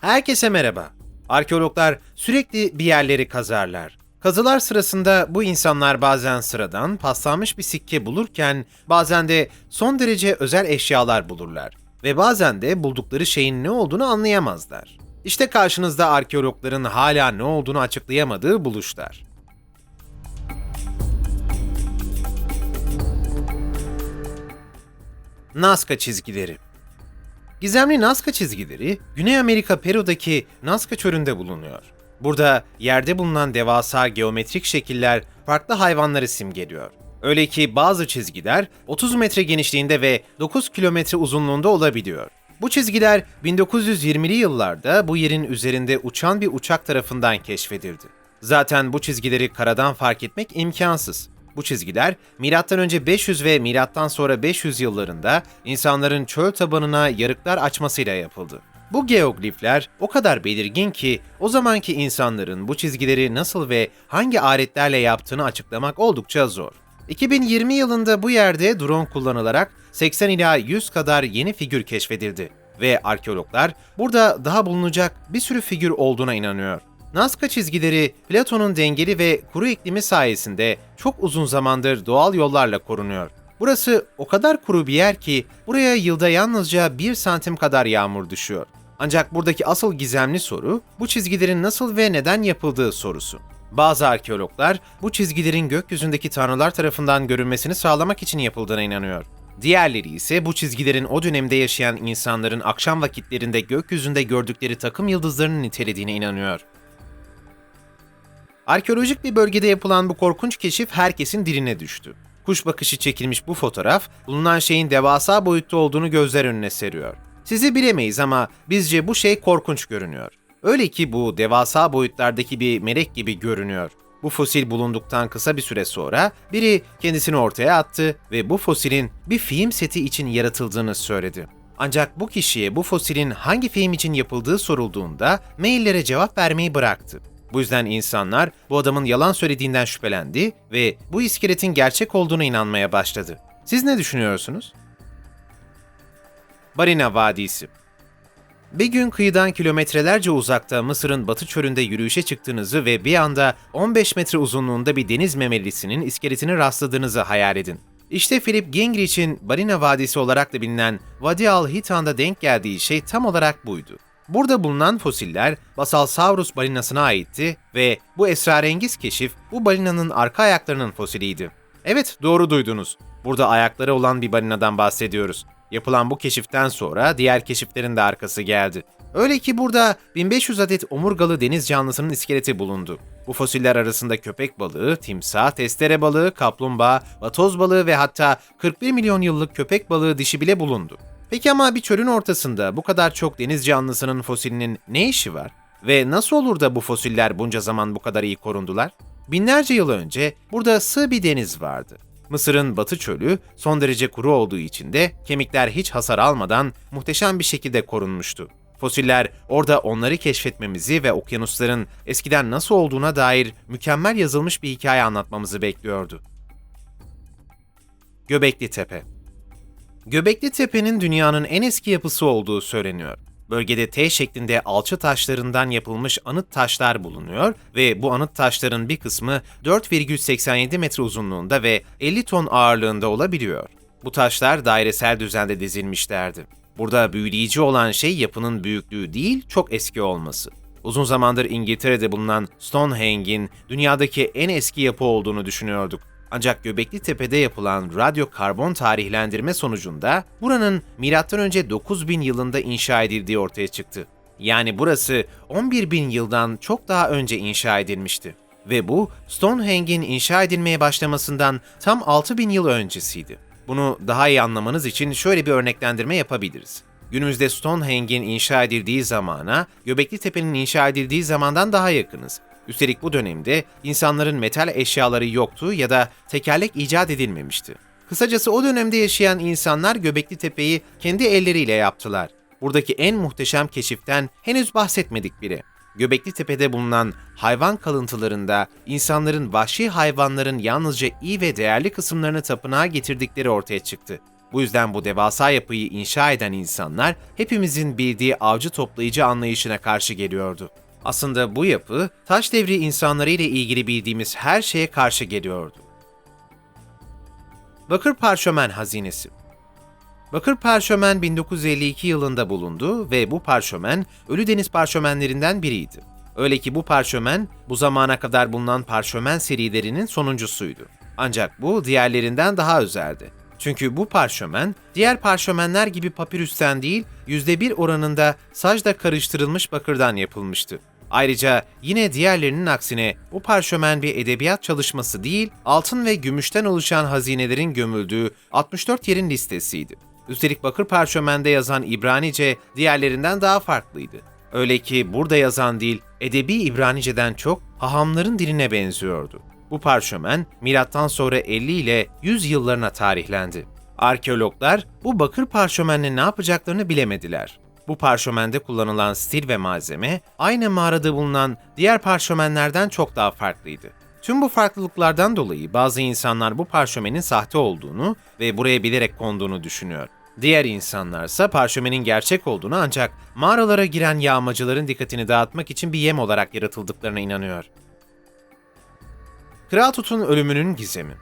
Herkese merhaba. Arkeologlar sürekli bir yerleri kazarlar. Kazılar sırasında bu insanlar bazen sıradan paslanmış bir sikke bulurken bazen de son derece özel eşyalar bulurlar ve bazen de buldukları şeyin ne olduğunu anlayamazlar. İşte karşınızda arkeologların hala ne olduğunu açıklayamadığı buluşlar. Nazca çizgileri Gizemli Nazca çizgileri, Güney Amerika Peru'daki Nazca çölünde bulunuyor. Burada yerde bulunan devasa geometrik şekiller farklı hayvanları simgeliyor. Öyle ki bazı çizgiler 30 metre genişliğinde ve 9 kilometre uzunluğunda olabiliyor. Bu çizgiler 1920'li yıllarda bu yerin üzerinde uçan bir uçak tarafından keşfedildi. Zaten bu çizgileri karadan fark etmek imkansız. Bu çizgiler M.Ö. 500 ve M.Sonra 500 yıllarında insanların çöl tabanına yarıklar açmasıyla yapıldı. Bu geoglifler o kadar belirgin ki o zamanki insanların bu çizgileri nasıl ve hangi aletlerle yaptığını açıklamak oldukça zor. 2020 yılında bu yerde drone kullanılarak 80 ila 100 kadar yeni figür keşfedildi ve arkeologlar burada daha bulunacak bir sürü figür olduğuna inanıyor. Nazca çizgileri Platon'un dengeli ve kuru iklimi sayesinde çok uzun zamandır doğal yollarla korunuyor. Burası o kadar kuru bir yer ki buraya yılda yalnızca 1 santim kadar yağmur düşüyor. Ancak buradaki asıl gizemli soru bu çizgilerin nasıl ve neden yapıldığı sorusu. Bazı arkeologlar bu çizgilerin gökyüzündeki tanrılar tarafından görünmesini sağlamak için yapıldığına inanıyor. Diğerleri ise bu çizgilerin o dönemde yaşayan insanların akşam vakitlerinde gökyüzünde gördükleri takım yıldızlarını nitelediğine inanıyor. Arkeolojik bir bölgede yapılan bu korkunç keşif herkesin diline düştü. Kuş bakışı çekilmiş bu fotoğraf, bulunan şeyin devasa boyutta olduğunu gözler önüne seriyor. Sizi bilemeyiz ama bizce bu şey korkunç görünüyor. Öyle ki bu devasa boyutlardaki bir melek gibi görünüyor. Bu fosil bulunduktan kısa bir süre sonra biri kendisini ortaya attı ve bu fosilin bir film seti için yaratıldığını söyledi. Ancak bu kişiye bu fosilin hangi film için yapıldığı sorulduğunda maillere cevap vermeyi bıraktı. Bu yüzden insanlar bu adamın yalan söylediğinden şüphelendi ve bu iskeletin gerçek olduğuna inanmaya başladı. Siz ne düşünüyorsunuz? Barina Vadisi bir gün kıyıdan kilometrelerce uzakta Mısır'ın batı çölünde yürüyüşe çıktığınızı ve bir anda 15 metre uzunluğunda bir deniz memelisinin iskeletini rastladığınızı hayal edin. İşte Philip Gingrich'in Barina Vadisi olarak da bilinen Vadi al-Hitan'da denk geldiği şey tam olarak buydu. Burada bulunan fosiller Basalsaurus balinasına aitti ve bu esrarengiz keşif bu balinanın arka ayaklarının fosiliydi. Evet, doğru duydunuz. Burada ayakları olan bir balinadan bahsediyoruz. Yapılan bu keşiften sonra diğer keşiflerin de arkası geldi. Öyle ki burada 1500 adet omurgalı deniz canlısının iskeleti bulundu. Bu fosiller arasında köpek balığı, timsah, testere balığı, kaplumbağa, vatoz balığı ve hatta 41 milyon yıllık köpek balığı dişi bile bulundu. Peki ama bir çölün ortasında bu kadar çok deniz canlısının fosilinin ne işi var? Ve nasıl olur da bu fosiller bunca zaman bu kadar iyi korundular? Binlerce yıl önce burada sığ bir deniz vardı. Mısır'ın batı çölü son derece kuru olduğu için de kemikler hiç hasar almadan muhteşem bir şekilde korunmuştu. Fosiller orada onları keşfetmemizi ve okyanusların eskiden nasıl olduğuna dair mükemmel yazılmış bir hikaye anlatmamızı bekliyordu. Göbekli Tepe Göbekli Tepe'nin dünyanın en eski yapısı olduğu söyleniyor. Bölgede T şeklinde alçı taşlarından yapılmış anıt taşlar bulunuyor ve bu anıt taşların bir kısmı 4,87 metre uzunluğunda ve 50 ton ağırlığında olabiliyor. Bu taşlar dairesel düzende dizilmişlerdi. Burada büyüleyici olan şey yapının büyüklüğü değil, çok eski olması. Uzun zamandır İngiltere'de bulunan Stonehenge'in dünyadaki en eski yapı olduğunu düşünüyorduk. Ancak Göbekli Tepe'de yapılan radyo karbon tarihlendirme sonucunda buranın M.Ö. 9000 yılında inşa edildiği ortaya çıktı. Yani burası 11 bin yıldan çok daha önce inşa edilmişti. Ve bu Stonehenge'in inşa edilmeye başlamasından tam 6000 yıl öncesiydi. Bunu daha iyi anlamanız için şöyle bir örneklendirme yapabiliriz. Günümüzde Stonehenge'in inşa edildiği zamana, Göbekli Tepe'nin inşa edildiği zamandan daha yakınız. Üstelik bu dönemde insanların metal eşyaları yoktu ya da tekerlek icat edilmemişti. Kısacası o dönemde yaşayan insanlar Göbekli Tepe'yi kendi elleriyle yaptılar. Buradaki en muhteşem keşiften henüz bahsetmedik bile. Göbekli Tepe'de bulunan hayvan kalıntılarında insanların vahşi hayvanların yalnızca iyi ve değerli kısımlarını tapınağa getirdikleri ortaya çıktı. Bu yüzden bu devasa yapıyı inşa eden insanlar hepimizin bildiği avcı toplayıcı anlayışına karşı geliyordu. Aslında bu yapı taş devri insanları ile ilgili bildiğimiz her şeye karşı geliyordu. Bakır Parşömen Hazinesi Bakır parşömen 1952 yılında bulundu ve bu parşömen Ölü Deniz parşömenlerinden biriydi. Öyle ki bu parşömen bu zamana kadar bulunan parşömen serilerinin sonuncusuydu. Ancak bu diğerlerinden daha özeldi. Çünkü bu parşömen diğer parşömenler gibi papirüsten değil %1 oranında sajda karıştırılmış bakırdan yapılmıştı. Ayrıca yine diğerlerinin aksine bu parşömen bir edebiyat çalışması değil, altın ve gümüşten oluşan hazinelerin gömüldüğü 64 yerin listesiydi. Üstelik bakır parşömende yazan İbranice diğerlerinden daha farklıydı. Öyle ki burada yazan dil edebi İbranice'den çok hahamların diline benziyordu. Bu parşömen milattan sonra 50 ile 100 yıllarına tarihlendi. Arkeologlar bu bakır parşömenle ne yapacaklarını bilemediler. Bu parşömende kullanılan stil ve malzeme aynı mağarada bulunan diğer parşömenlerden çok daha farklıydı. Tüm bu farklılıklardan dolayı bazı insanlar bu parşömenin sahte olduğunu ve buraya bilerek konduğunu düşünüyor. Diğer insanlarsa parşömenin gerçek olduğunu ancak mağaralara giren yağmacıların dikkatini dağıtmak için bir yem olarak yaratıldıklarına inanıyor. Kral Tut'un ölümünün gizemi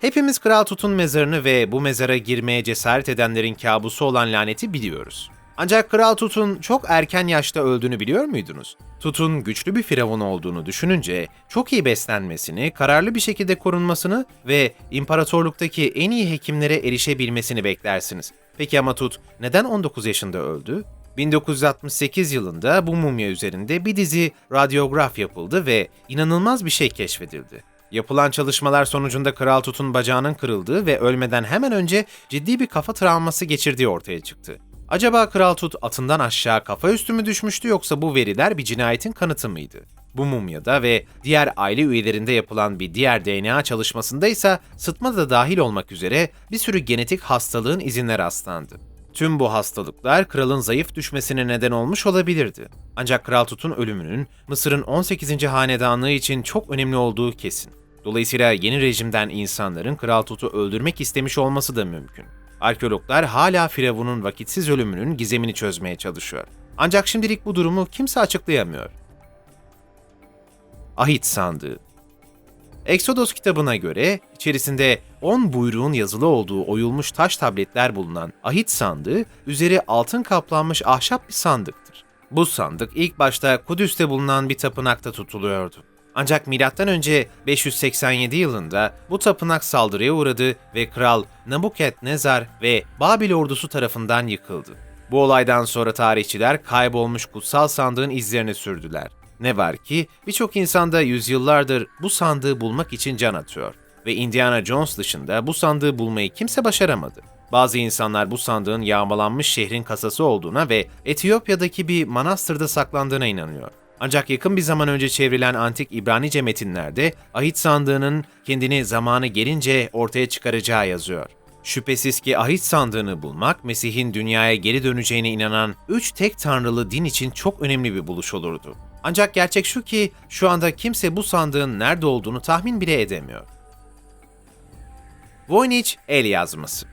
Hepimiz Kral Tut'un mezarını ve bu mezara girmeye cesaret edenlerin kabusu olan laneti biliyoruz. Ancak Kral Tut'un çok erken yaşta öldüğünü biliyor muydunuz? Tut'un güçlü bir firavun olduğunu düşününce çok iyi beslenmesini, kararlı bir şekilde korunmasını ve imparatorluktaki en iyi hekimlere erişebilmesini beklersiniz. Peki ama Tut neden 19 yaşında öldü? 1968 yılında bu mumya üzerinde bir dizi radyograf yapıldı ve inanılmaz bir şey keşfedildi. Yapılan çalışmalar sonucunda Kral Tut'un bacağının kırıldığı ve ölmeden hemen önce ciddi bir kafa travması geçirdiği ortaya çıktı. Acaba Kral Tut atından aşağı kafa üstü mü düşmüştü yoksa bu veriler bir cinayetin kanıtı mıydı? Bu mumyada ve diğer aile üyelerinde yapılan bir diğer DNA çalışmasında ise sıtma da dahil olmak üzere bir sürü genetik hastalığın izine rastlandı. Tüm bu hastalıklar kralın zayıf düşmesine neden olmuş olabilirdi. Ancak Kral Tut'un ölümünün Mısır'ın 18. hanedanlığı için çok önemli olduğu kesin. Dolayısıyla yeni rejimden insanların Kral Tut'u öldürmek istemiş olması da mümkün. Arkeologlar hala Firavun'un vakitsiz ölümünün gizemini çözmeye çalışıyor. Ancak şimdilik bu durumu kimse açıklayamıyor. Ahit Sandığı Exodus kitabına göre içerisinde 10 buyruğun yazılı olduğu oyulmuş taş tabletler bulunan ahit sandığı üzeri altın kaplanmış ahşap bir sandıktır. Bu sandık ilk başta Kudüs'te bulunan bir tapınakta tutuluyordu. Ancak M.Ö. 587 yılında bu tapınak saldırıya uğradı ve kral Nabukadnezar ve Babil ordusu tarafından yıkıldı. Bu olaydan sonra tarihçiler kaybolmuş kutsal sandığın izlerini sürdüler. Ne var ki birçok insan da yüzyıllardır bu sandığı bulmak için can atıyor ve Indiana Jones dışında bu sandığı bulmayı kimse başaramadı. Bazı insanlar bu sandığın yağmalanmış şehrin kasası olduğuna ve Etiyopya'daki bir manastırda saklandığına inanıyor. Ancak yakın bir zaman önce çevrilen antik İbranice metinlerde ahit sandığının kendini zamanı gelince ortaya çıkaracağı yazıyor. Şüphesiz ki ahit sandığını bulmak, Mesih'in dünyaya geri döneceğine inanan üç tek tanrılı din için çok önemli bir buluş olurdu. Ancak gerçek şu ki şu anda kimse bu sandığın nerede olduğunu tahmin bile edemiyor. Voynich el yazması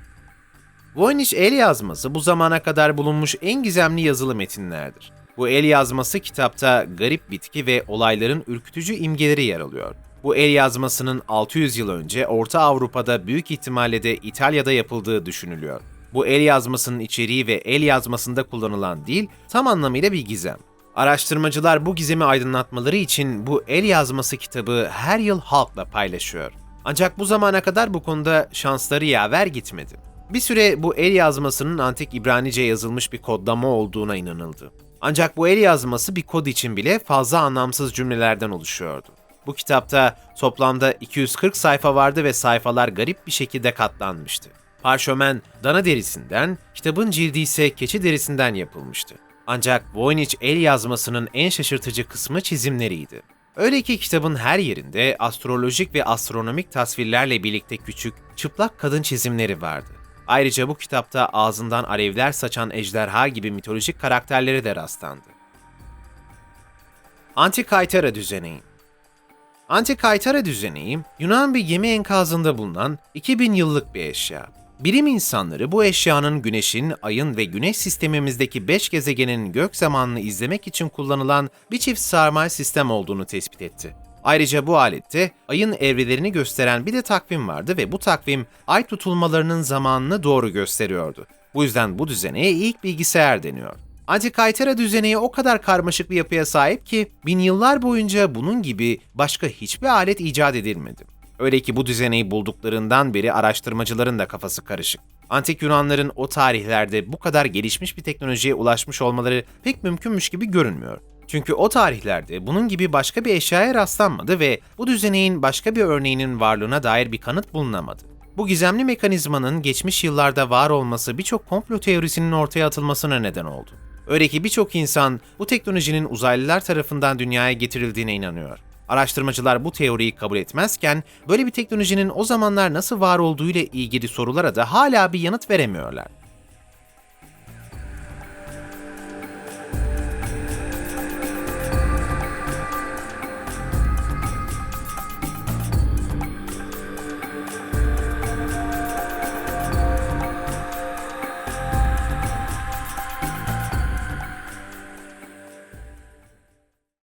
Voynich el yazması bu zamana kadar bulunmuş en gizemli yazılı metinlerdir. Bu el yazması kitapta garip bitki ve olayların ürkütücü imgeleri yer alıyor. Bu el yazmasının 600 yıl önce Orta Avrupa'da büyük ihtimalle de İtalya'da yapıldığı düşünülüyor. Bu el yazmasının içeriği ve el yazmasında kullanılan dil tam anlamıyla bir gizem. Araştırmacılar bu gizemi aydınlatmaları için bu el yazması kitabı her yıl halkla paylaşıyor. Ancak bu zamana kadar bu konuda şansları yaver gitmedi. Bir süre bu el yazmasının antik İbranice yazılmış bir kodlama olduğuna inanıldı. Ancak bu el yazması bir kod için bile fazla anlamsız cümlelerden oluşuyordu. Bu kitapta toplamda 240 sayfa vardı ve sayfalar garip bir şekilde katlanmıştı. Parşömen dana derisinden, kitabın cildi ise keçi derisinden yapılmıştı. Ancak Voynich el yazmasının en şaşırtıcı kısmı çizimleriydi. Öyle ki kitabın her yerinde astrolojik ve astronomik tasvirlerle birlikte küçük, çıplak kadın çizimleri vardı. Ayrıca bu kitapta ağzından alevler saçan ejderha gibi mitolojik karakterlere de rastlandı. Antikaytara düzeneği Antikaytara düzeneği, Yunan bir gemi enkazında bulunan 2000 yıllık bir eşya. Bilim insanları bu eşyanın Güneş'in, Ay'ın ve Güneş sistemimizdeki 5 gezegenin gök zamanını izlemek için kullanılan bir çift sarmal sistem olduğunu tespit etti. Ayrıca bu alette Ay'ın evrelerini gösteren bir de takvim vardı ve bu takvim Ay tutulmalarının zamanını doğru gösteriyordu. Bu yüzden bu düzeneye ilk bilgisayar deniyor. Antikaytera düzeneği o kadar karmaşık bir yapıya sahip ki bin yıllar boyunca bunun gibi başka hiçbir alet icat edilmedi. Öyle ki bu düzeneyi bulduklarından beri araştırmacıların da kafası karışık. Antik Yunanların o tarihlerde bu kadar gelişmiş bir teknolojiye ulaşmış olmaları pek mümkünmüş gibi görünmüyor. Çünkü o tarihlerde bunun gibi başka bir eşyaya rastlanmadı ve bu düzeneğin başka bir örneğinin varlığına dair bir kanıt bulunamadı. Bu gizemli mekanizmanın geçmiş yıllarda var olması birçok komplo teorisinin ortaya atılmasına neden oldu. Öyle ki birçok insan bu teknolojinin uzaylılar tarafından dünyaya getirildiğine inanıyor. Araştırmacılar bu teoriyi kabul etmezken böyle bir teknolojinin o zamanlar nasıl var olduğu ile ilgili sorulara da hala bir yanıt veremiyorlar.